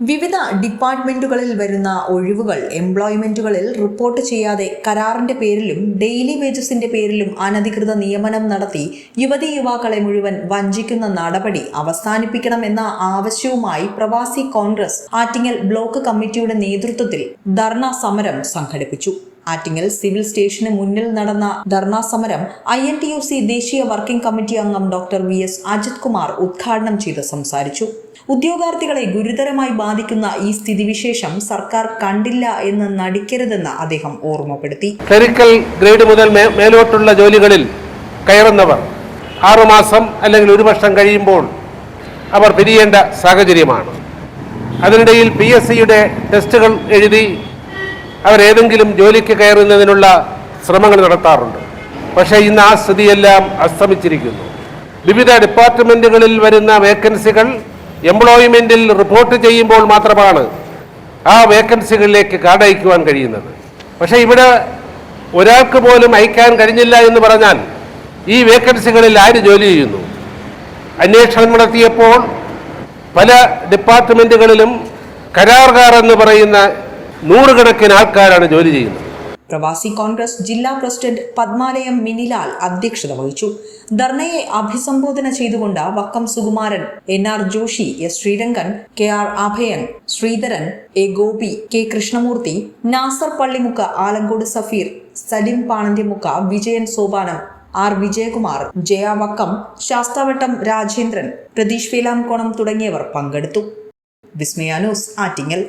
വിവിധ ഡിപ്പാർട്ട്മെന്റുകളിൽ വരുന്ന ഒഴിവുകൾ എംപ്ലോയ്മെന്റുകളിൽ റിപ്പോർട്ട് ചെയ്യാതെ കരാറിന്റെ പേരിലും ഡെയിലി വേജസിന്റെ പേരിലും അനധികൃത നിയമനം നടത്തി യുവതി യുവാക്കളെ മുഴുവൻ വഞ്ചിക്കുന്ന നടപടി അവസാനിപ്പിക്കണമെന്ന ആവശ്യവുമായി പ്രവാസി കോൺഗ്രസ് ആറ്റിങ്ങൽ ബ്ലോക്ക് കമ്മിറ്റിയുടെ നേതൃത്വത്തിൽ ധർണ സമരം സംഘടിപ്പിച്ചു. ആറ്റിങ്ങൽ സിവിൽ സ്റ്റേഷന് മുന്നിൽ നടന്ന ധർണാ സമരം I N T U C ദേശീയ വർക്കിംഗ് കമ്മിറ്റി അംഗം doctor V S Ajith Kumar ഉദ്ഘാടനം ചെയ്ത് സംസാരിച്ചു. ഉദ്യോഗാർത്ഥികളെ ഗുരുതരമായി ബാധിക്കുന്ന ഈ സ്ഥിതിവിശേഷം സർക്കാർ കണ്ടില്ല എന്ന് നടിക്കരുതെന്ന് അദ്ദേഹം ഓർമ്മപ്പെടുത്തി. ക്ലറിക്കൽ ഗ്രേഡ് മുതൽ മേലോട്ടുള്ള ജോലികളിൽ കയറുന്നവർ ആറുമാസം അല്ലെങ്കിൽ ഒരു വർഷം കഴിയുമ്പോൾ അവർ പിരിയേണ്ട സാഹചര്യമാണ്. അതിനിടയിൽ പി എസ് സിയുടെ ടെസ്റ്റുകൾ എഴുതി അവരേതെങ്കിലും ജോലിക്ക് കയറുന്നതിനുള്ള ശ്രമങ്ങൾ നടത്താറുണ്ട്. പക്ഷേ ഇന്ന് ആ സ്ഥിതിയെല്ലാം അസ്തമിച്ചിരിക്കുന്നു. വിവിധ ഡിപ്പാർട്ട്മെന്റുകളിൽ വരുന്ന വേക്കൻസികൾ എംപ്ലോയ്മെന്റിൽ റിപ്പോർട്ട് ചെയ്യുമ്പോൾ മാത്രമാണ് ആ വേക്കൻസികളിലേക്ക് കാർഡ് അയക്കുവാൻ കഴിയുന്നത്. പക്ഷേ ഇവിടെ ഒരാൾക്ക് പോലും അയക്കാൻ കഴിഞ്ഞില്ല എന്ന് പറഞ്ഞാൽ ഈ വേക്കൻസികളിൽ ആര് ജോലി ചെയ്യുന്നു? അന്വേഷണം നടത്തിയപ്പോൾ പല ഡിപ്പാർട്ട്മെന്റുകളിലും കരാറുകാർ എന്ന് പറയുന്ന നൂറുകണക്കിന് ആൾക്കാരാണ് ജോലി ചെയ്യുന്നത്. പ്രവാസി കോൺഗ്രസ് ജില്ലാ പ്രസിഡന്റ് പത്മാലയം മിനിലാൽ അധ്യക്ഷത വഹിച്ചു. ധർണയെ അഭിസംബോധന ചെയ്തുകൊണ്ട് Vakkam Sukumaran N R Joshi S Sreerangan K R Abhayan Sreedharan A Gopi K Krishnamoorthy Nasar Pallimukku Alamcode Safeer Salim Panantyamukku Vijayan Sopanam R Vijayakumar Jaya Vakkam Sasthavattom Rajendran Pratheesh Velamkonam തുടങ്ങിയവർ പങ്കെടുത്തു. Vismaya news Attingal.